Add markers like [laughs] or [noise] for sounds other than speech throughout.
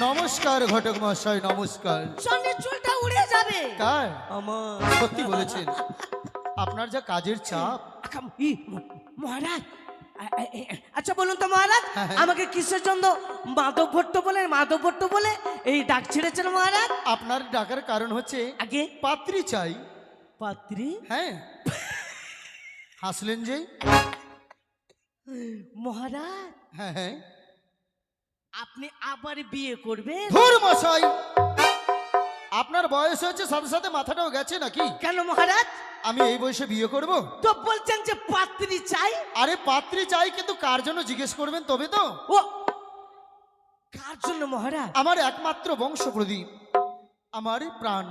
নমস্কার ঘটক মহাশয় নমস্কার। সঙ্গে চুলটা উড়ে যাবে। কার? আমার। সত্যি বলেছেন। আপনার যা কাজের চাপ। ই, মহারাজ আ- আ- এ- আচ্ছা বলুন তো মহারাজ হ্যাঁ, হ্যাঁ। আমাকে কিসের জন্য মাধব ভট্ট বলে মাধব ভট্ট বলে এই ডাক ছেড়েছেন মহারাজ? আপনার ডাকার কারণ হচ্ছে আগে? পাত্রী চাই। পাত্রী? হ্যাঁ। হাসলেন যে? মহারাজ। হ্যাঁ হ্যাঁ। আপনি আবার বিয়ে করবেন? ধুর মশাই! আপনার বয়স হয়েছে সাথে সাথে মাথাটাও গেছে নাকি? কেন মহারাজ? আমি এই বয়সে বিয়ে করব? তো বলছেন যে পাত্রী চাই? আরে পাত্রী চাই কিন্তু কার জন্য জিজ্ঞেস করবেন তবে তো? ও কার জন্য মহারাজ? আমার একমাত্র বংশ প্রদীপ আমার প্রাণ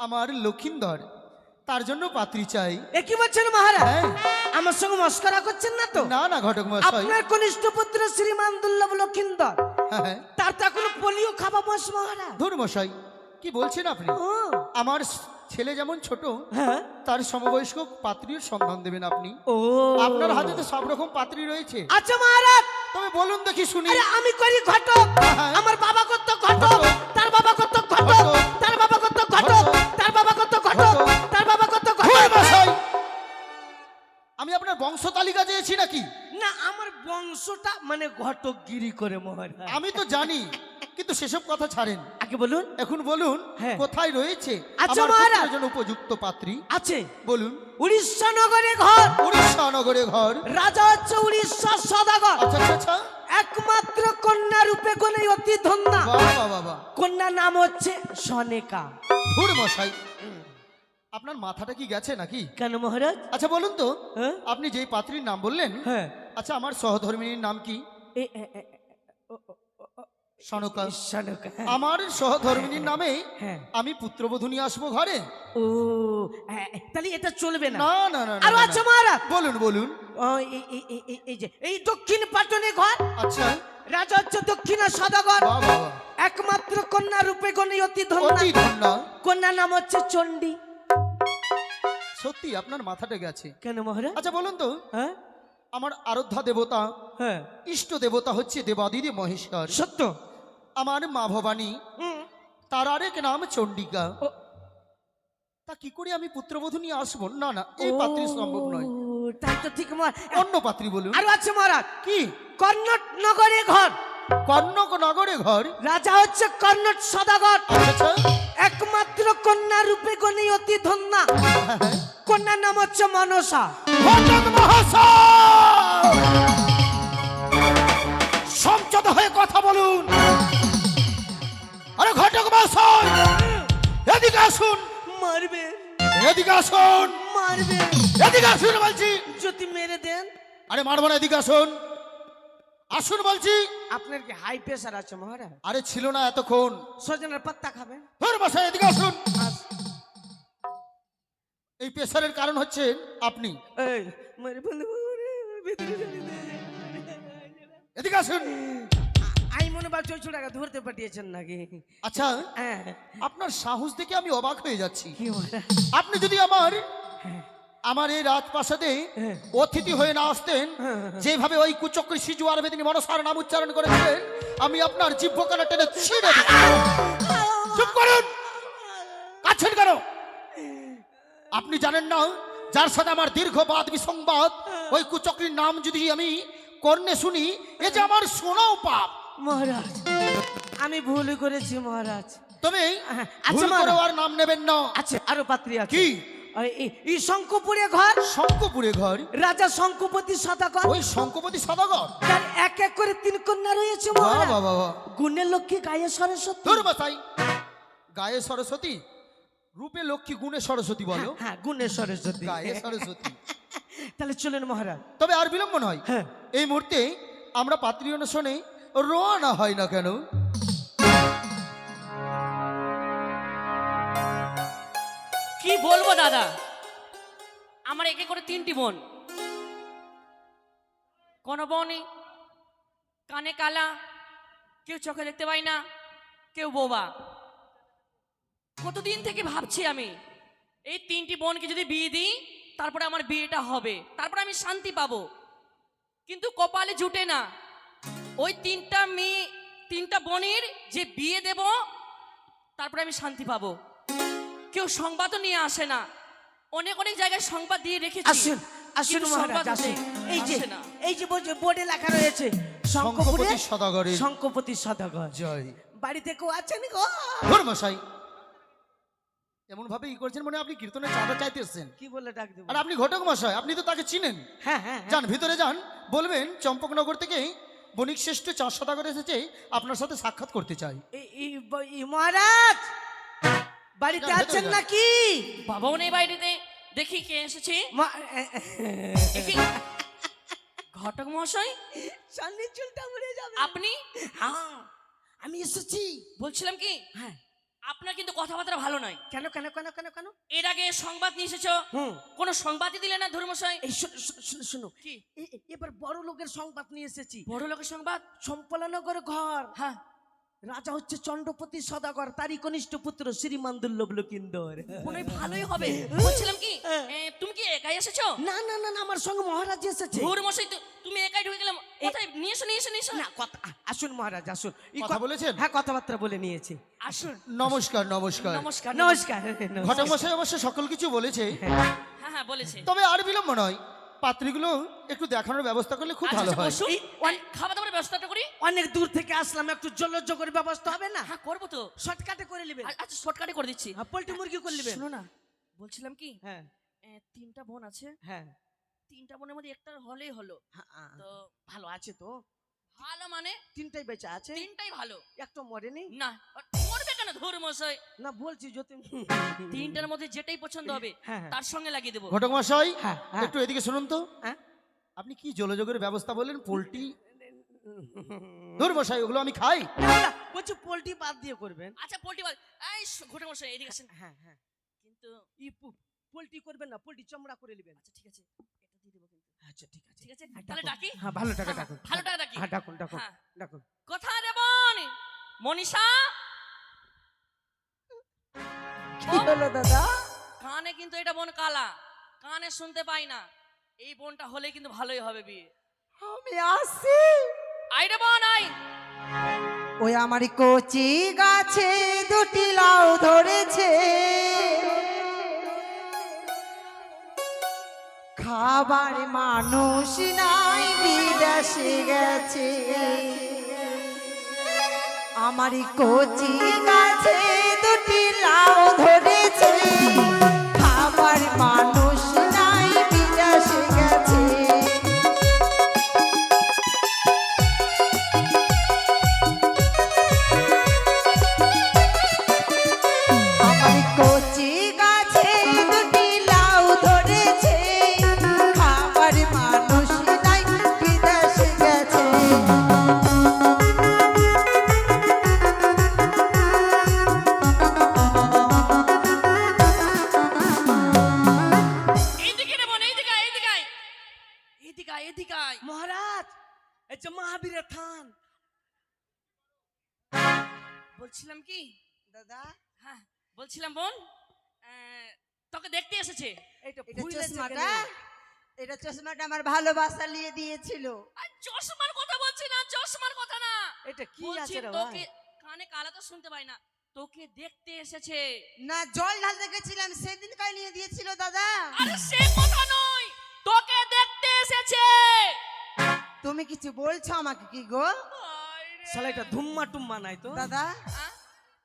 আমার লক্ষিন্দর। তার জন্য পাত্রী চাই। এ কি বলছেন মহারাজ? হ্যাঁ। আমার সঙ্গে মস্করা করছেন না তো? না না ঘটক মশাই আপনার কনিষ্ঠ পুত্র শ্রীমান দুর্লভ লক্ষিন্দর। হ্যাঁ হ্যাঁ। তার তো এখনও পোলিও খাওয়া বয়স মহারাজ। ধুর মশাই কি বলছেন আপনি? আমার ছেলে যেমন ছোট তার সমবয়স্ক পাত্রীর সন্ধান দেবেন আপনি। ও। আপনার হাতে তো সব রকম পাত্রী রয়েছে। আচ্ছা মহারাজ। তবে বলুন দেখি শুনি। আরে আমি করি ঘটক। আমার বাবা কত ঘটক। তার বাবা কত ঘটক। তার বাবা কত ঘটক। তার বাবা বংশ তালিকা চেয়েছি নাকি? না আমার বংশটা মানে ঘটকগিরি করে মহারাজ। আমি তো জানি কিন্তু সেসব কথা ছাড়েন। আগে বলুন। এখন বলুন হ্যাঁ। কোথায় রয়েছে? আচ্ছা, আমার মহারাজ। জন্য উপযুক্ত পাত্রী। আছে। বলুন। উড়িষ্যা নগরে ঘর। উড়িষ্যা নগরে ঘর। রাজা হচ্ছে উড়িষ্যার সদাগর। আচ্ছা আচ্ছা আচ্ছা। একমাত্র কন্যা রূপে কোনে অতি ধন্যা। বাবা বাবা কন্যার নাম হচ্ছে সনেকা। ধুর মশাই। আপনার মাথাটা কি গেছে নাকি? কেন মহারাজ? আচ্ছা বলুন তো। হ্যাঁ? আপনি যেই পাত্রীর নাম বললেন হ্যাঁ। আচ্ছা আমার সহধর্মিনীর নাম কি? সনকা। আমার সহধর্মিনীর নামে হ্যাঁ। আমি পুত্রবধূ নিয়ে আসব ঘরে। ও হ্যাঁ, তাহলে এটা চলবে না। না না না আরও না। মহারাজ? বলুন বলুন। এই- যে দক্ষিণ পাটনে ঘর। আচ্ছা। রাজা হচ্ছে দক্ষিণা সদাগর। একমাত্র কন্যা রূপে গণে অতি ধন্যা। কন্যার নাম হচ্ছে চণ্ডী। সত্যি আপনার মাথাটা গেছে? কেন মহারাজ? আচ্ছা বলুন তো। হ্যাঁ? আমার আরাধ্যা দেবতা হ্যাঁ। ইষ্ট দেবতা হচ্ছে দেবাদিদে মহেশ্বর। সত্য। আমার মা ভবানী হুম। তার আরেক নাম চণ্ডিকা। তা কি করে আমি পুত্রবধূ নিয়ে আসব? না না এই পাত্রী সম্ভব নয়। তাই তো ঠিক অন্য পাত্রী বলুন। আরও আছে মহারাজ। কি? কর্ণট নগরে ঘর। কর্ণক নগরে ঘর? রাজা হচ্ছে কর্ণট সদাগর। আচ্ছা। একমাত্র কন্যা রূপে গণে অতি ধন্যা। কন্যা নাম হচ্ছে মনসা। সংযত হয়ে কথা বলুন। আরে ঘটক মহাশয় এদিকে আসুন। মারবে। এদিকে আসুন। মারবে। এদিকে আসুন বলছি। যদি মেরে দেন। আরে মারবো না এদিকে আসুন। আসুন বলছি। আপনার কি হাই প্রেশার আছে মহারাজ? আরে ছিল না এতক্ষণ। সজনের পাত্তা খাবেন? ধর বসায় এদিকে আসুন। এই প্রেসারের কারণ হচ্ছে আপনি। এই মারে বন্ধু ভিতরে। এদিকে আসুন। আমি মনে পাচ্ছি ওই ছোটাকে ধরতে পাঠিয়েছেন নাকি? আচ্ছা হ্যাঁ। আপনার সাহস দেখে আমি অবাক হয়ে যাচ্ছি। আপনি যদি আমার আমার এই রাজপ্রাসাদে হ্যাঁ। অতিথি হয়ে না আসতেন যেভাবে ওই কুচক্রী শিজু আর বেদিনী মনসার নাম উচ্চারণ করেছিলেন আমি আপনার জিভ্যকানা টেনে ছিঁড়ে। চুপ করুন! কাছেন কেন? আপনি জানেন না যার সাথে আমার দীর্ঘ বাদ বিসংবাদ ওই কুচক্রীর নাম যদি আমি কর্ণে শুনি এ যে আমার শোনাও পাপ। মহারাজ আমি ভুল করেছি মহারাজ। তবে হ্যাঁ, আচ্ছা, আর নাম নেবেন না। আছে আরও পাত্রী আছে। কি? এই- শঙ্কপুরে ঘর? শঙ্কপুরে ঘর? রাজা শঙ্কুপতি সদাগর। ওই শঙ্কপতি সদাগর? তার এক এক করে তিন কন্যা রয়েছে বাহ বাহ গুণের লক্ষ্মী গায়ে সরস্বতী। ধর বাসাই। গায়ে সরস্বতী? রূপে লক্ষ্মী গুণে সরস্বতী বলো। হ্যাঁ, হ্যাঁ গুণের সরস্বতী। গায়ে সরস্বতী। [laughs] তাহলে চলেন মহারাজ। তবে আর বিলম্ব নয়। হ্যাঁ। এই মুহূর্তে আমরা পাত্রী অনুষ্ঠানে রওনা হয় না কেন? কি বলব, দাদা? আমার একে করে তিনটি বোন। কোন বোনই কানে কালা, কেউ চোখে দেখতে পাই না, কেউ বোবা। কতদিন থেকে ভাবছি আমি, এই তিনটি বোনকে যদি বিয়ে দিই, তারপরে আমার বিয়েটা হবে, তারপরে আমি শান্তি পাবো। কিন্তু কপালে জুটে না। ওই তিনটা মেয়ে, তিনটা বোনের যে বিয়ে দেব, তারপরে আমি শান্তি পাবো। কেউ সংবাদও নিয়ে আসে না। অনেক অনেক জায়গায় সংবাদ দিয়ে রেখেছি। আসুন আসুন মহারাজ সংবাদ আসুন। আসে- এই যে না। এই যে বোর্ডে- বোর্ডে লেখা রয়েছে শঙ্কপতি শঙ্কপুরে সদাগরের শঙ্কপতি সদাগর। জয়। বাড়িতে কেউ আছেন গো? ধর্মশাই। এমন ভাবে ই করছেন মানে আপনি কীর্তনের চাঁদা চাইতে এসছেন কি বলে ডাক দেবো? আর আপনি ঘটক মশাই আপনি তো তাকে চিনেন। হ্যাঁ হ্যাঁ হ্যাঁ। যান ভিতরে যান। বলবেন চম্পকনগর থেকে বণিক শ্রেষ্ঠ চার সদাগর এসেছে আপনার সাথে সাক্ষাৎ করতে চাই। মহারাজ! বাড়িতে আছেন নাকি? বাবাও নেই বাড়িতে দেখি কে এসেছে। ঘটক মহাশয়? সামনে চুলটা উড়ে যাবে। আপনি? হ্যাঁ আমি এসেছি। বলছিলাম কি? হ্যাঁ। আপনার কিন্তু কথাবার্তা ভালো নয়। কেন কেন কেন কেন কেন? এর আগে সংবাদ নিয়ে এসেছ। হুম। কোনো সংবাদই দিলে না ধর্মশাই এই শোনো শোনো, শোনো শোনো। কি? এবার বড় লোকের সংবাদ নিয়ে এসেছি। বড় লোকের সংবাদ সম্পলানগর ঘর। হ্যাঁ। রাজা হচ্ছে চন্দ্রপতি সদাগর তারই কনিষ্ঠ পুত্র শ্রীমান দুর্লভ লকিন্দর মনে হয় ভালোই হবে। বলছিলাম কি তুমি কি একাই এসেছ? না না না না, আমার সঙ্গে মহারাজ এসেছে। ধর্মশাই তো- তুমি একাই ঢুকে গেলাম কোথায়? নিয়ে এসো নিয়ে এসো নিয়ে এসো। না কথা আসুন মহারাজ আসুন। এই কথা বলেছেন? হ্যাঁ কথাবার্তা বলে নিয়েছি। আসুন। নমস্কার নমস্কার নমস্কার। নমস্কার। ঘটক মশাই অবশ্য সকল কিছু বলেছে। হ্যাঁ হ্যাঁ বলেছে। তবে আর বিলম্ব নয়। পাত্রীগুলো একটু দেখানোর ব্যবস্থা করলে খুব আচ্ছা, ভালো আচ্ছা, হয়। এই, এই, খাওয়া দাওয়ার ব্যবস্থাটা করি। অনেক দূর থেকে আসলাম একটু জলযোগের ব্যবস্থা হবে না? হ্যাঁ করব তো। শর্টকাটে করে নেবেন। আ- আচ্ছা শর্টকাটে করে দিচ্ছি। হ্যাঁ, পোল্ট্রি মুরগি করে নেবেন। শোনো না বলছিলাম কি? হ্যাঁ। এ, তিনটা বোন আছে। হ্যাঁ। তিনটা বোনের মধ্যে একটা হলেই হলো। হ্যাঁ, তো ভালো আছে তো। ভালো মানে তিনটাই বেঁচে আছে? তিনটাই ভালো। একটা মরেনি? না মরবে কেন ধর্মশাই না বলছি যদি তিনটার মধ্যে যেটাই পছন্দ হবে হ্যাঁ, হ্যাঁ। তার সঙ্গে লাগিয়ে দেবো। ঘটক মশাই হ্যাঁ। একটু এদিকে শুনুন তো? আপনি কি জলযোগের ব্যবস্থা বললেন পোলট্রি? ধর মশাই ওগুলো আমি খাই। বলছি পোল্ট্রি বাদ দিয়ে করবেন। আচ্ছা পোল্ট্রি বল এই শ- ঘটে মশাই এদিকে আসেন। হ্যাঁ হ্যাঁ। কিন্তু ই পোল্ট্রি করবেন না পোল্ট্রি চামড়া করে নেবেন। আচ্ছা ঠিক আছে। এটা দিয়ে দেবো কিন্তু। আচ্ছা ঠিক আছে। ঠিক আছে? তাহলে ডাকি? হ্যাঁ ভালো টাকা ডাকুন। ভালো টাকা ডাকি। হ্যাঁ ডাকুন ডাকুন। ডাকুন। কোথায় রে মনীষা কি হলো দাদা? কানে কিন্তু এটা বোন কালা। কানে শুনতে পাই না। এই বোনটা হলে কিন্তু ভালোই হবে বিয়ে। আমি আসি। আই রে বোন আই ওই আমারই কচি গাছে দুটি লাউ ধরেছে। খাবার মানুষ নাই বিদেশে গেছে। আমারই কচি গাছে দুটি লাউ ভালোবাসা নিয়ে দিয়েছিল। আর চশমার কথা বলছি না চশমার কথা না। এটা কি আছে রে ভাই? কানে কালা তো শুনতে পাই না তোকে দেখতে এসেছে। না জল ঢালতে গেছিলাম সেদিন কাই নিয়ে দিয়েছিল দাদা? আরে সে কথা নয় তোকে দেখতে এসেছে। তুমি কিছু বলছো আমাকে কি গো। শালা এটা ধুম্মা টুম্মা নাই তো? দাদা?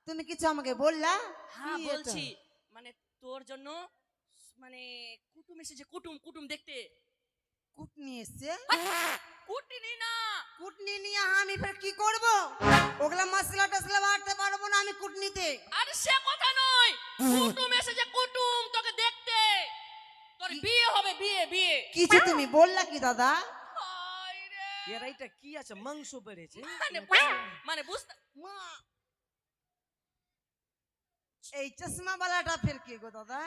তুমি কিছু আমাকে বললা? হ্যাঁ বলছি। মানে তোর জন্য মানে কুটুম এসেছে কুটুম কুটুম দেখতে। কুটনি এসছে। কুটনি না। কুটনি নিয়ে আমি ফের কি করব? ওগুলা মশলা টসলা বাড়তে পারব না আমি কুটনিতে। আরে সে কথা নয়। কুটুম এসেছে কুটুম তোকে দেখতে। তোর বিয়ে হবে বিয়ে বিয়ে। কিছু তুমি বললা কি দাদা। এর এটা কি আছে? মাংস বেড়েছে। মানে মানে বুঝতে মা। এই চশমা বালাটা ফের কি গো দাদা?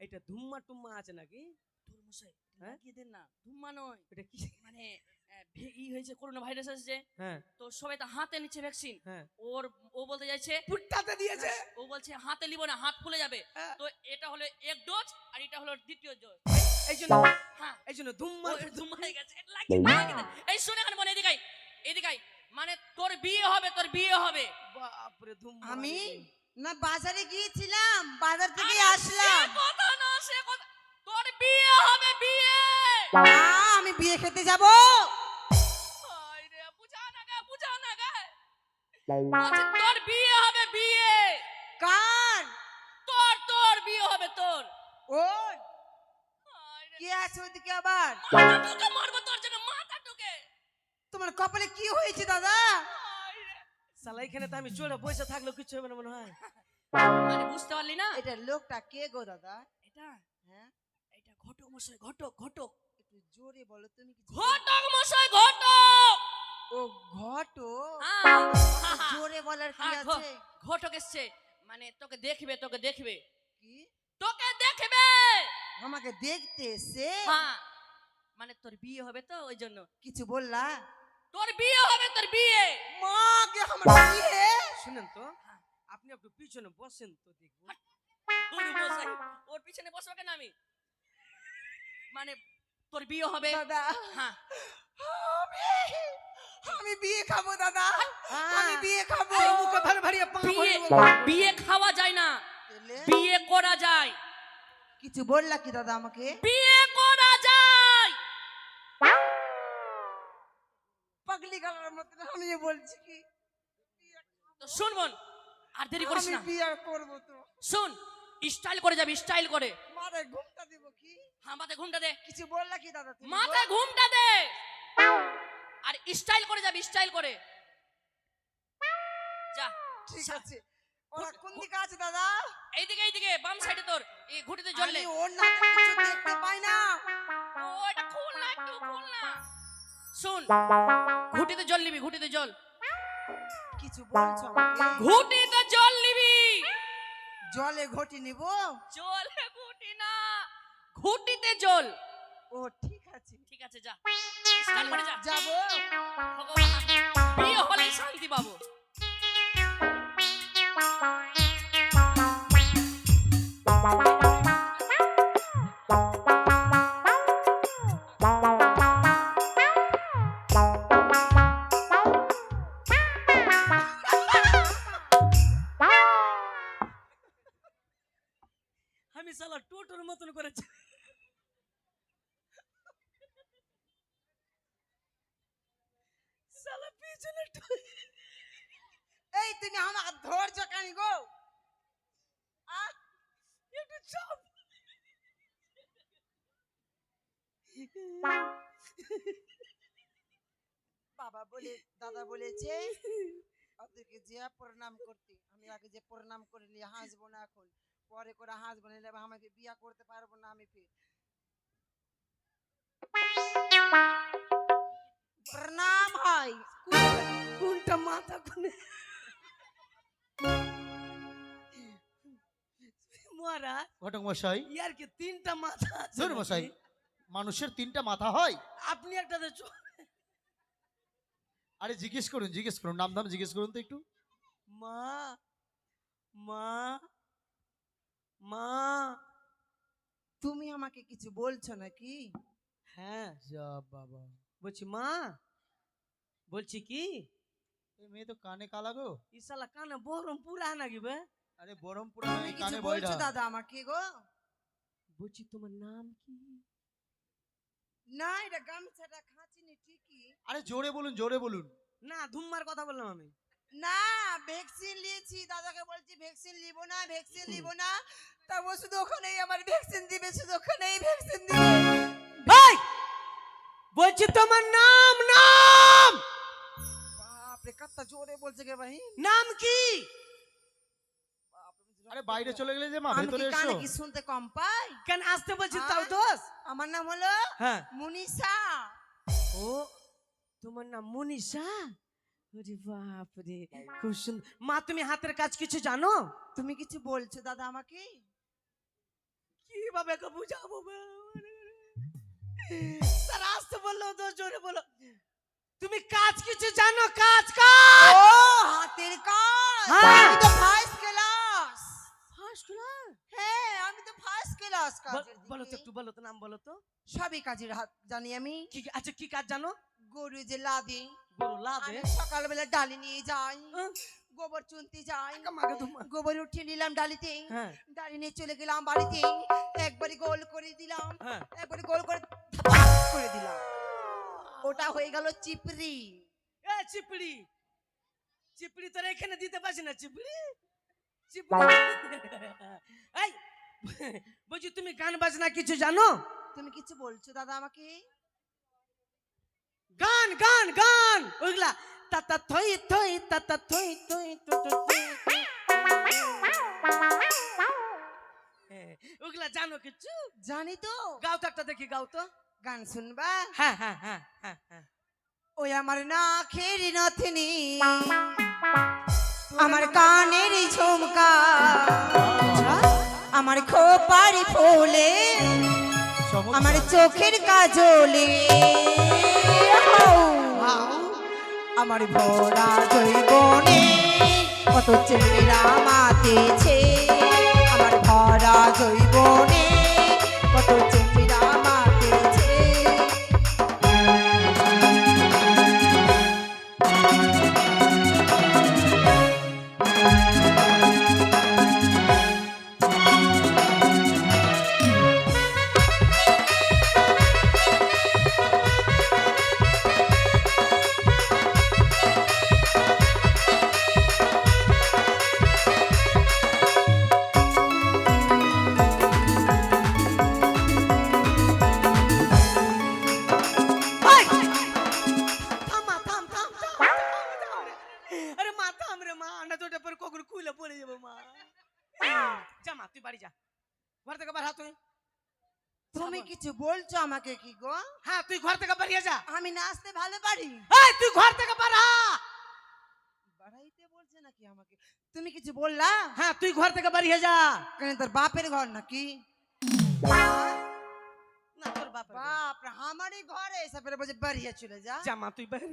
এটা ধুম্মা টুম্মা আছে নাকি? তোর মশাই হ্যাঁ? না ধুম্মা নয়। এটা কি? মানে ই হয়েছে করোনা ভাইরাস এসেছে হ্যাঁ। তো সবাই তো হাতে নিচ্ছে ভ্যাকসিন হ্যাঁ। ওর ও বলতে যাচ্ছে পুট্টাতে দিয়েছে। ও বলছে হাতে নিব না হাত ফুলে যাবে। হ্যাঁ। তো এটা হলো এক ডোজ আর এটা হলো দ্বিতীয় ডোজ এই জন্য হ্যাঁ। এই জন্য ধুম মার হয়ে গেছে। এটা লাগিয়ে দে, লাগিয়ে দে। এই শুনে এখানে মনে এদিকাই এদিকাই মানে তোর বিয়ে হবে তোর বিয়ে হবে। বাপরে আমি? না বাজারে গিয়েছিলাম বাজার থেকে আসলাম। কথা না সে কথা তোর বিয়ে হবে বিয়ে। আ, আমি বিয়ে খেতে যাব? না না তোর বিয়ে হবে বিয়ে। কার? তোর তোর বিয়ে হবে তোর। ওর? কে আছে ওদিকে আবার? ঢুকে মারবো তোর জন্য মাথা ঢুকে তোমার কপালে কি হয়েছে দাদা? রে। শালা এখানে তো আমি চড়ে বসে থাকলেও কিছু হবে না মনে হয়। মানে বুঝতে পারলি না? এটা লোকটা কে গো দাদা? এটা? মশাই ঘটক ঘটক। একটু জোরে বলো তুমি কি ঘটক মশাই ঘটক! ও ঘটো হ্যাঁ, জোরে বলার কি হ্যাঁ, আছে? ঘটক এসছে। মানে তোকে দেখবে তোকে দেখবে। কি? তোকে দেখবে! আমাকে দেখতে এসে হ্যাঁ। মানে তোর বিয়ে হবে তো ওই জন্য। কিছু বললা? তোর বিয়ে হবে তোর বিয়ে! মা কে আমার বিয়ে? শুনেন তো আপনি একটু পিছনে বসেন তো দেখব। ওর পিছনে বসবো কেন আমি? মানে তোর বিয়ে হবে? দাদা। হ্যাঁ। আমি আমি বিয়ে খাব দাদা। আমি বিয়ে খাব। মুখে ভালো ভারিয়ে পা বিয়ে বিয়ে খাওয়া যায় না। বিয়ে করা যায়। কিছু বললা কি দাদা আমাকে? বিয়ে করা যায়। পাগলি গালার মতন আমি বলছি কি? শুন বোন আর দেরি করিস আমি না। বিয়ে করব তো। শুন স্টাইল করে যাবি স্টাইল করে। মারে ঘুমটা দিব কি? হ্যাঁ মাথায় ঘুমটা দে। কিছু বললা কি দাদা মাথায় ঘুমটা দে। আর স্টাইল করে যাবি স্টাইল করে। যা। ঠিক আছে। ওরা কোন দিকে আছে দাদা? এইদিকে এইদিকে বাম সাইডে তোর এই ঘুটিতে জ্বললে ওর না কিছু দেখতে পাই না। ওটা খুল না একটু খুল না। শুন ঘুটিতে জল নিবি ঘুটিতে জল। কিছু বলছো নিবি জলে ঘটি নিব? জলে ঘটি না ঘুটিতে জল। ও ঠিক আছে। ঠিক আছে যা। যাব। বিয়ে হলে শান্তি পাবো। আমি [laughs] ওদেরকে যে প্রণাম করতে আমি আগে যে প্রণাম করে নিয়ে হাসবো না এখন পরে করে হাসবো না আমাকে বিয়া করতে পারব না আমি ফির। প্রণাম হয়। কোনটা মাথা কোনে? মহারাজ ঘটক মশাই। ইয়ার কি তিনটা মাথা আছে ধরুন মশাই মানুষের তিনটা মাথা হয়। আপনি একটা আরে জিজ্ঞেস করুন জিজ্ঞেস করুন নাম দাম জিজ্ঞেস করুন তো একটু। মা মা মা। তুমি আমাকে কিছু বলছো নাকি? হ্যাঁ। যা বাবা। বলছি মা বলছি কি? এই মেয়ে তো কানে কালা গো। ইসালা কানে বহরম পুরা নাকি বে? আরে কিছু কানে বলছো দাদা আমাকে গো? বলছি তোমার নাম কি? না এটা গামছাটা আরে জোরে বলুন জোরে বলুন। না ধুম্মার কথা বললাম আমি। না ভ্যাকসিন নিয়েছি দাদাকে বলছি ভ্যাকসিন নিব না ভ্যাকসিন নিব না। তা ও শুধু ওখানেই আমার ভ্যাকসিন দিবে শুধু ওখানেই ভ্যাকসিন দিবে। ভাই বলছি তোমার নাম নাম। বাপরে কত জোরে বলছে গে ভাই? নাম কি? আরে বাইরে চলে গেলে যে মা আমি ভেতরে কি এসো। কানে কি শুনতে কম পাই? কেন আসতে বলছি তাও। দোষ? আমার নাম হলো হ্যাঁ। মুনিষা। ও তোমার নাম মনীষা? ওরে বাপ খুব সুন্দর মা তুমি হাতের কাজ কিছু জানো? তুমি কিছু বলছো দাদা আমাকে? কীভাবে বুঝাবো? আসতে বলল তো জোরে বলো তুমি কাজ কিছু জানো? কাজ কাজ! ও হাতের কাজ! হ্যাঁ। আমি তো ফার্স্ট ক্লাস ফার্স্ট ক্লাস হ্যাঁ আমি তো ফার্স্ট ক্লাস কাজের বলো তো একটু বলো তো নাম বলো তো। সবই কাজের হাত জানি আমি। কি আচ্ছা কি কাজ জানো? গরু যে লাদে গরু লাদে? সকালবেলা ডালি নিয়ে যাই হ্যাঁ। গোবর চুনতে যাই গোবর উঠিয়ে নিলাম ডালিতে হ্যাঁ। ডালি নিয়ে চলে গেলাম বাড়িতে একবারে গোল করে দিলাম হ্যাঁ। একবারে গোল করে করে দিলাম। ওটা হয়ে গেল চিপড়ি। এ চিপড়ি চিপড়ি তোরা এখানে দিতে পারছি না চিপড়ি? চিপড়ি। এই বলছি তুমি গান বাজনা কিছু জানো? তুমি কিছু বলছো দাদা আমাকে? গান গান গান ওইগুলা। তা তা থই থই তা তা থই থই ওগুলা জানো কিছু জানি তো। গাও তো একটা দেখি গাও তো। গান শুনবা? হ্যাঁ হ্যাঁ হ্যাঁ হ্যাঁ হ্যাঁ। ওই আমার না খেরি নথনি আমার কানের ঝুমকা। আমার খোপারি ফুলে। আমার চোখের কাজলে। আমার ভরা জৈবনে কত চেহারা মাতেছে। নাচতে ভালো পারি? এই তুই ঘর থেকে হা। বাড়াইতে বলছে নাকি আমাকে? তুমি কিছু বললা? হ্যাঁ তুই ঘর থেকে বাড়িয়ে যা। কেন তোর বাপের ঘর নাকি? না তোর বাপ বাপ আমারই ঘরে বলছে বাড়িয়ে চলে যা। যা তুই বাইরে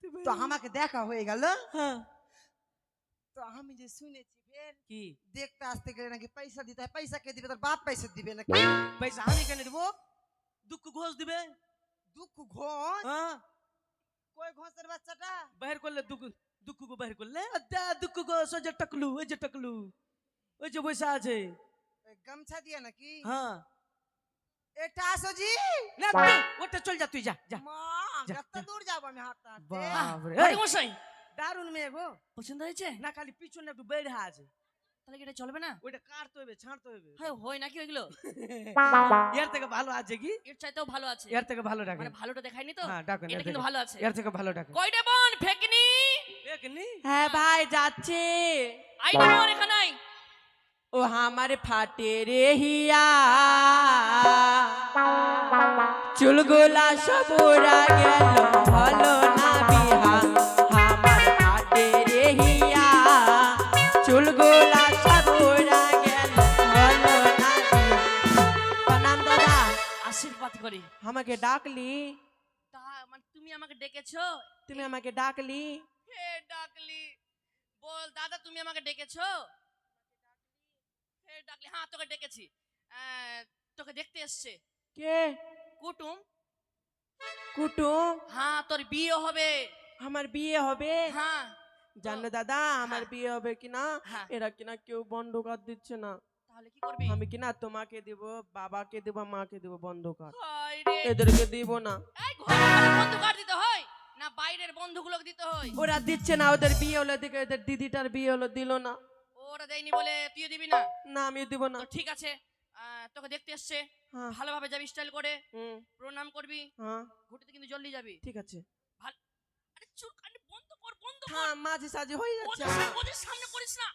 তুই তো আমাকে দেখা হয়ে গেল। হ্যাঁ। তো আমি যে শুনেছি ফের কি? দেখতে আসতে গেলে নাকি পয়সা দিতে হয় পয়সা কে দিবে? তোর বাপ পয়সা দিবে নাকি? পয়সা আমি কেন দেবো? দুঃখ ঘোষ দিবে? দুঃখ ঘোষ। হ্যাঁ? কই ঘোষের বাচ্চাটা? বাহির করলে দুঃখ দুঃখ গো বাহির করলে। আদা দুঃখ ঘোষ ওই যে টাকলু ওই যে টাকলু ওই যে বৈশা আছে। গামছা দিয়ে নাকি? হ্যাঁ। এটা আসো জি। না ওটা চল যা তুই যা যা। মা কত। দূর যাব আমি হাঁটতে হাঁটতে। বাপরে ঘরে মশাই। দারুণ মেয়ে গো। পছন্দ হয়েছে? না খালি পিছনে একটু বেড়ে আছে। তাহলে কি এটা চলবে না? ওইটা কাটতে হবে ছাড়তে হবে হ্যাঁ হয় নাকি ওইগুলো? [laughs] এর থেকে ভালো আছে কি? এর চাইতেও ভালো আছে। এর থেকে ভালো ডাকে মানে ভালোটা দেখায়নি তো? হ্যাঁ এটা কিন্তু ভালো আছে। এর থেকে ভালো ডাকে কয়টা বোন? ফেকনি? দেখনি হ্যাঁ ভাই যাচ্ছে। আই না বোন এখানে আই। ও আমার ফাটে রে হিয়া। চুলগুলা সব উড়া গেল হলো না বিহা। আমার ফাটে রে হিয়া। চুলগুলা আশীর্বাদ করি। আমাকে ডাকলি? তা মানে তুমি আমাকে ডেকেছো? তুমি আমাকে ডাকলি? হে ডাকলি বল দাদা তুমি আমাকে ডেকেছো? হে ডাকলি হ্যাঁ তোকে ডেকেছি। তোকে দেখতে এসছে। কে? কুটুম। কুটুম? হ্যাঁ তোর বিয়ে হবে। আমার বিয়ে হবে? হ্যাঁ। জানো দাদা আমার হ্যাঁ। বিয়ে হবে কিনা? হ্যাঁ। এরা কিনা কেউ বন্ধকার দিচ্ছে না। তাহলে কি করবি? আমি কিনা তোমাকে দিব বাবাকে দিব মাকে দিব বন্ধকার? হায় রে! এদেরকে দিব না। এই দিতে হয় না বাইরের বন্ধুগুলোকে দিতে হয়? ওরা দিচ্ছে না ওদের বিয়ে হলো দিকে ওদের দিদিটার বিয়ে হলো দিল না। ওরা দেয়নি বলে তুই দিবি না? না আমি দিব না। ঠিক আছে তোকে দেখতে এসছে। হ্যাঁ। ভালোভাবে যাবি স্টাইল করে প্রণাম করবি। হ্যাঁ। ঘুরতে কিন্তু জলদি যাবি। ঠিক আছে। আরে চুল কাটি বন্ধ কর বন্ধ কর। হ্যাঁ মাঝে সাঝে হয়ে যাচ্ছে। ওদের সামনে করিস না।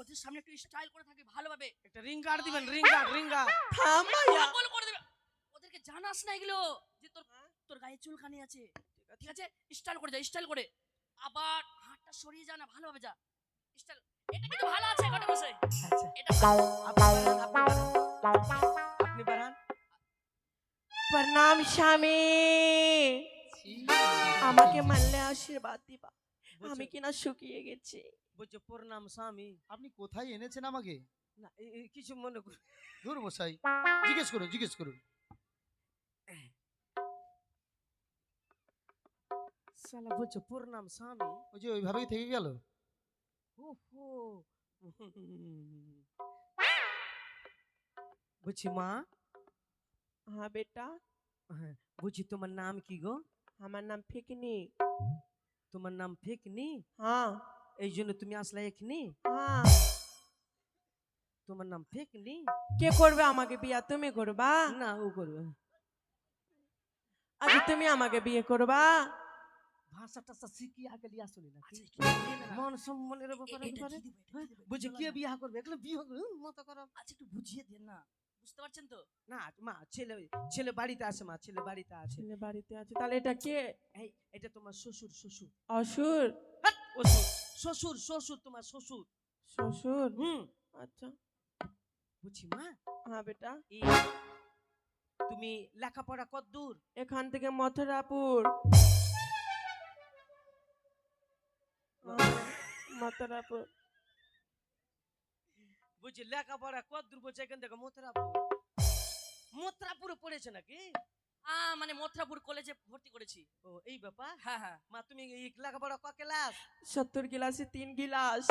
ওদের সামনে একটু স্টাইল করে ভালোভাবে। একটা রিং গার্ড দিবেন রিং গার্ড রিং থাম ভাইয়া। করে ওদেরকে জানাস না এগুলো যে তোর তোর গায়ে চুলকানি আছে। ঠিক আছে। স্টাইল করে যা স্টাইল করে। আবার হাতটা সরিয়ে যা না ভালোভাবে যা। স্টাইল এটা কিন্তু ভালো আছে বসে। আচ্ছা। এটা আপনি বাড়ান প্রণাম স্বামী। আমাকে মানলে আশীর্বাদ দিবা। আমি কিনা শুকিয়ে গেছি। বলছে প্রণাম স্বামী। আপনি কোথায় এনেছেন আমাকে? না কিছু মনে কর ধুর মশাই জিজ্ঞেস করুন জিজ্ঞেস করুন। শালা বলছো প্রণাম স্বামী? ওই যে ওইভাবেই থেকে গেল। ওহো বুঝছি মা? হ্যাঁ বেটা। হ্যাঁ বুঝছি তোমার নাম কি গো? আমার নাম ফিকনি। তোমার নাম ফেকনি? হ্যাঁ। এই জন্য তুমি আসলে এখনি? হ্যাঁ তোমার নাম ফেকনি? কে করবে আমাকে বিয়া? তুমি করবা? না ও করবে আজ তুমি আমাকে বিয়ে করবা? ভাষা টাষা শিখি আগে লিয়া শুনি না আচ্ছা, মন সম্মানের একেবারে হ্যাঁ, বুঝে কে বিয়া করবে? এগুলো বিয়ে করবে খারাপ আচ্ছা একটু বুঝিয়ে দেন না। বুঝতে পারছেন তো? না মা ছেলে ছেলে বাড়িতে আছে মা ছেলে বাড়িতে আছে। ছেলে বাড়িতে আছে। তাহলে এটা কে? এই এটা তোমার শ্বশুর শ্বশুর। অসুর? হাট, অসুর। শ্বশুর শ্বশুর তোমার শ্বশুর। শ্বশুর? হুম। আচ্ছা। বুঝছি মা? হ্যাঁ বেটা। তুমি লেখাপড়া কত দূর? এখান থেকে মথুরাপুর। মথুরাপুর। বুঝছি লেখাপড়া কত দূর বলছে এখান থেকে মথুরাপুর? মথুরাপুরে পড়েছে নাকি? মানে মথুরাপুর কলেজে ভর্তি করেছি। ও এই ব্যাপার? হ্যাঁ হ্যাঁ। মা তুমি লেখাপড়া ক ক্লাস? সত্তর গিলাসে তিন গিলাস।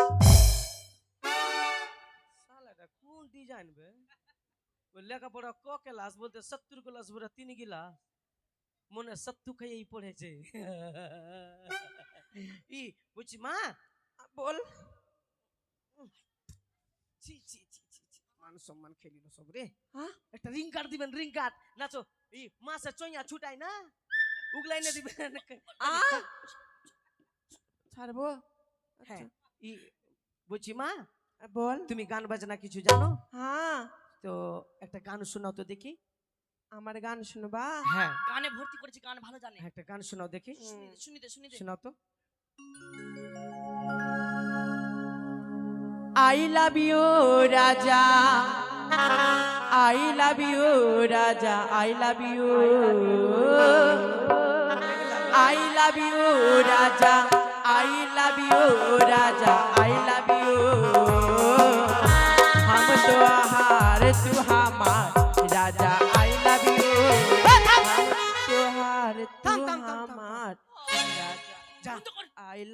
সালাটা কোন ডিজাইন বে? লেখাপড়া ক ক্লাস বলতে সত্তর ক্লাস বলে তিন গিলাস? মনে সত্তু খাইয়েই পড়েছে। ই বুঝছি মা? বল। ছি ছি ছি ছি মান সম্মান খেলিল সব রে। হ্যাঁ? একটা রিং কার্ড দিবেন রিং কার্ড নাচো। ই মাসে চইয়া ছুটাই না? উগলাই না দিবেন আ! ছাড়বো? হ্যাঁ। আচ্ছা। ই বুঝছি মা? বল। তুমি গান বাজনা কিছু জানো? হ্যাঁ। তো একটা গান শোনাও তো দেখি। আমার গান শুনবা? হ্যাঁ। গানে ভর্তি করেছি গান ভালো জানে। একটা গান শোনাও দেখি। শুনিতে শুনিতে শোনাও তো। I love you Raja. I love you, Raja, I love you. I love you, Raja, I love you, Raja, I love you. হাম তো আহার তুহার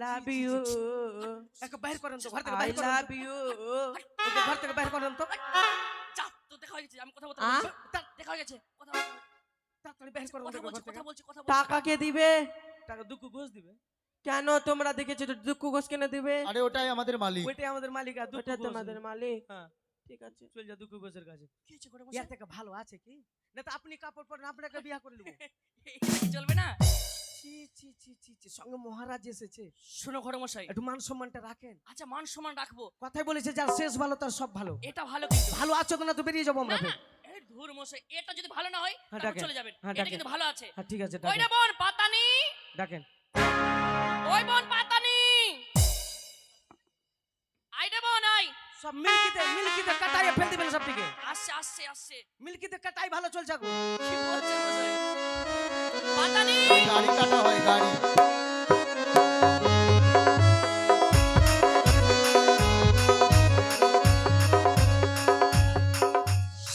লাভ ইউ একে বাইরে করেন তো ঘর থেকে বাইরে করেন লাভ ইউ ওকে ঘর থেকে বাইরে করেন তো। চাপ তো দেখা হয়ে গেছে আমি কথা বলতে দেখা হয়ে গেছে টাকা কে দিবে? টাকা দুকু ঘুষ দিবে। কেন তোমরা দেখেছ দুকু ঘোষ কেন দিবে? আরে ওটাই আমাদের মালিক। ওটাই আমাদের মালিক আর দুটো তোমাদের মালিক। হ্যাঁ, ঠিক আছে চল যা দুকু ঘোষের কাছে। কিছু করে বসে? থেকে ভালো আছে কি? না তো আপনি কাপড় পরে আপনাকে বিয়ে করে নেব [laughs] চলবে না? ছি ছি ছি ছি ছি সঙ্গে মহারাজ এসেছে। শোনো একটু মান সম্মানটা রাখেন। আচ্ছা মান সম্মান রাখব। কথাই বলেছে যার শেষ ভালো তার সব ভালো। এটা ভালো কিন্তু। ভালো আছো না তো বেরিয়ে যাব আমরা ধুর মশাই এটা যদি ভালো না হয় হ্যাঁ, তাহলে চলে যাবেন। হ্যাঁ, এটা কিন্তু ভালো আছে। হ্যাঁ ঠিক আছে ওই বোন পাতানি। ডাকেন। ওই বোন পাতানি। আই বোন আই। সব মিল্কিতে মিল্কিতে ফেল দিবেন সব থেকে আসছে আসছে। মিল্কিতে কাটাই ভালো চলছে গো। কি বলছেন মশাই? পাতানি গাড়ি কাটা হয় গাড়ি।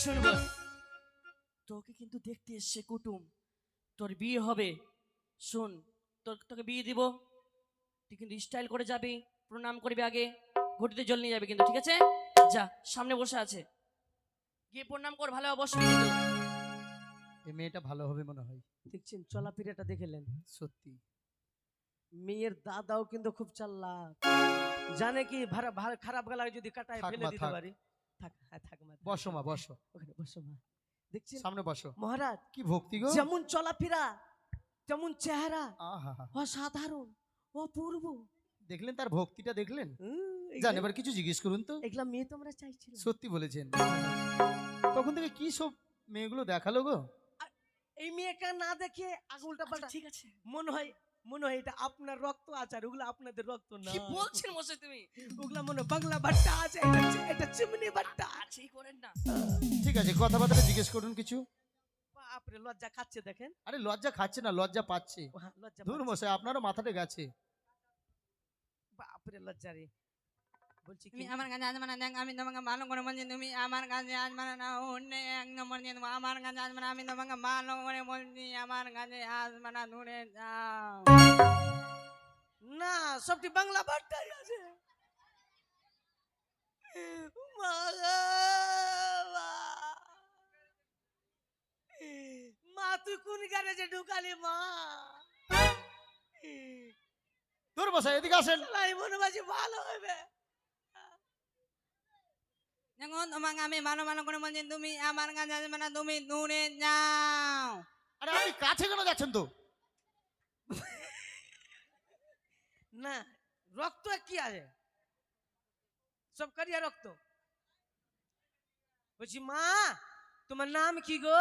শুনব? তোকে কিন্তু দেখতে এসছে কুটুম। তোর বিয়ে হবে। শোন তোর তোকে বিয়ে দিব। তুই কিন্তু স্টাইল করে যাবি প্রণাম করবি আগে। ঘটিতে জল নিয়ে যাবে কিন্তু ঠিক আছে? যা সামনে বসে আছে। গিয়ে প্রণাম কর ভালো কিন্তু। এই মেয়েটা ভালো হবে মনে হয়। দেখছেন চলাফেরাটা দেখেলেন সত্যি। মেয়ের দাদাও কিন্তু খুব চাল্লাক জানে কি খারাপ গলা যদি কাটায় ফেলে দিতে পারি। থাক হ্যাঁ থাক মা বসো মা বসো। ওখানে বসো মা। দেখছেন? সামনে বসো। মহারাজ কি ভক্তি গো। যেমন চলাফেরা যেমন চেহারা। আহা অসাধারণ অপূর্ব। দেখলেন তার ভক্তিটা দেখলেন? জান এবার কিছু জিজ্ঞেস করুন তো। এগুলা মেয়ে তোমরা চাইছিল সত্যি বলেছেন। তখন থেকে কি সব মেয়েগুলো দেখাল গো? এই মেয়েকে না দেখে আগে উল্টা আচ্ছা, পাল্টা ঠিক আছে। মনে হয় মনে হয় এটা আপনার রক্ত আছে আর ওগুলো আপনাদের রক্ত না। কি বলছেন মশাই তুমি? ওগুলা মনে বাংলা ভাট্টা আছে এটা এটা চিমনি ভাট্টা আছেই করেন না। ঠিক আছে কথাবার্তা জিজ্ঞেস করুন কিছু। বাপরে লজ্জা খাচ্ছে দেখেন। আরে লজ্জা খাচ্ছে না লজ্জা পাচ্ছে। ও হ্যাঁ, মশাই আপনারও মাথাটা গেছে। বাপরে লজ্জা রে। বলছি কি? তুমি আমার কাছে আজ মানে আমি তোমাকে ভালো করে বলছি তুমি আমার কাছে আজ মানে না অন্য এক নম্বর দিয়ে দেবো আমার কাছে আজ মানে আমি তোমাকে ভালো করে বলছি আমার কাছে আজ মানে দূরে যাও। না সবটি বাংলা বার্তাই আছে। মা তুই কোন গ্যারেজে ঢুকালি মা? দূর বসে এদিকে আসেন। লাই মনে বাজি ভালো হবে। দেখুন তোমাকে আমি ভালো ভালো করে বলছি তুমি আমার কাছে আজ মানে তুমি দূরে যাও আরে আপনি কাছে কেন যাচ্ছেন তো? না রক্ত কি আছে? সব কারিয়া রক্ত। বলছি মা তোমার নাম কি গো?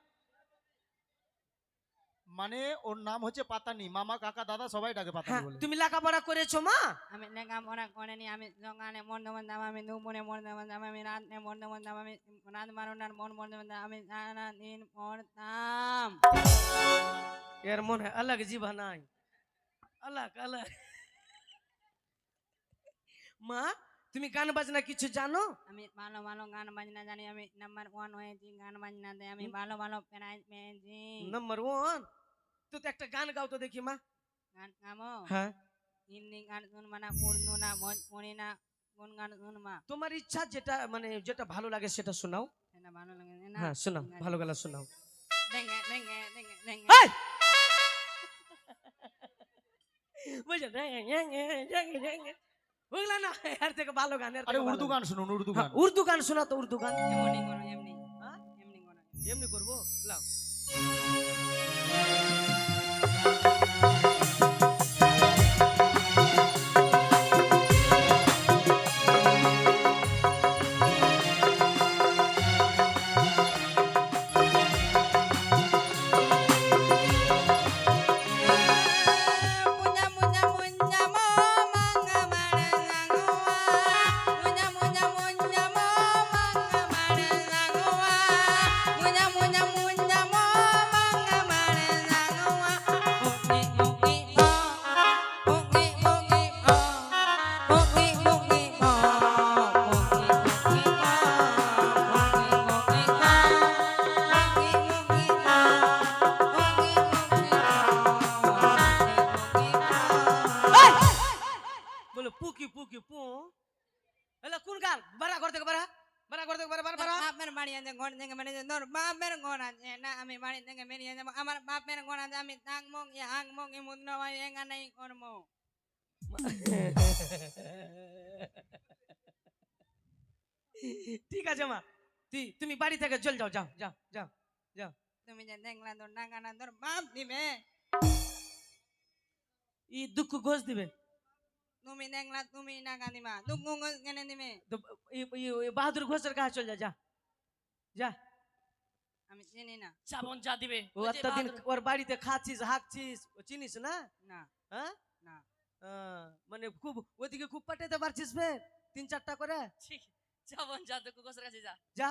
মানে ওর নাম হচ্ছে পাতানি। মামা কাকা দাদা সবাই ডাকে পাতানি হ্যাঁ, বলে। তুমি লেখাপড়া করেছ মা? আমি লেখা পড়া করেনি আমি জঙ্গানে মন মন দাম আমি নু মনে মন দমন দাম আমি রাতে মন মন দাম আমি রাত না মন মন দাম আমি নানা দিন দাম এর মনে আলাগ জিভা নাই। আলাগ আলাগ। মা তুমি গান বাজনা কিছু জানো? আমি ভালো ভালো গান বাজনা জানি আমি নাম্বার ওয়ান হয়েছি গান বাজনা বাজনাতে আমি ভালো ভালো প্রাইজ পেয়েছি। নাম্বার ওয়ান তুই তো একটা গান গাও তো দেখি মা। গান গাবো হ্যাঁ। হিন্দি গান শুনবা না উর্দু না ভোজপুরি না কোন গান শুনবা তোমার ইচ্ছা যেটা মানে যেটা ভালো লাগে সেটা শোনাও। সেটা ভালো লাগে না হ্যাঁ শোনাও ভালো গলা শোনাও। দেখে দেখে দেখে দেখে এই! বুঝলে? ওগুলা না? এর থেকে ভালো গান আরে উর্দু গান। শুনুন উর্দু হ্যাঁ, গান। উর্দু গান শোনা তো উর্দু গান। এমনি করো এমনি। হ্যাঁ? এমনি করো। এমনি করব? লাও। Thank [laughs] you. এলা কোন গান বাড়া ঘর থেকে বাড়া বাড়া ঘর থেকে বাড়া বাড়া বাড়া বাপের বাড়ি আছে ঘর থেকে বেরিয়ে তোর বাপের ঘর আছে না আমি বাড়ি থেকে বেরিয়ে যাব আমার বাপের ঘর আছে আমি থাকব কি হাঁকবো কি মুদ্র হয় এখানেই করব ঠিক আছে মা তুই তুমি বাড়ি থেকে চল যাও যাও যাও যাও তুমি যে দেখলা তোর টাকাটা তোর বাপ দিবে ই দুঃখ ঘোষ দিবে তুমি তুমি বাহাদুর ঘোষের কাছে চল যা যা যা আমি চিনি না চাবন যা দিবে ও এতদিন ওর বাড়িতে খাচ্ছিস হাঁকছিস ও চিনিস না না হ্যাঁ না। আহ, মানে খুব ওইদিকে খুব পাঠাইতে পারছিস ফের তিন চারটা করে ঠিক যা তো কুকসের কাছে যা যা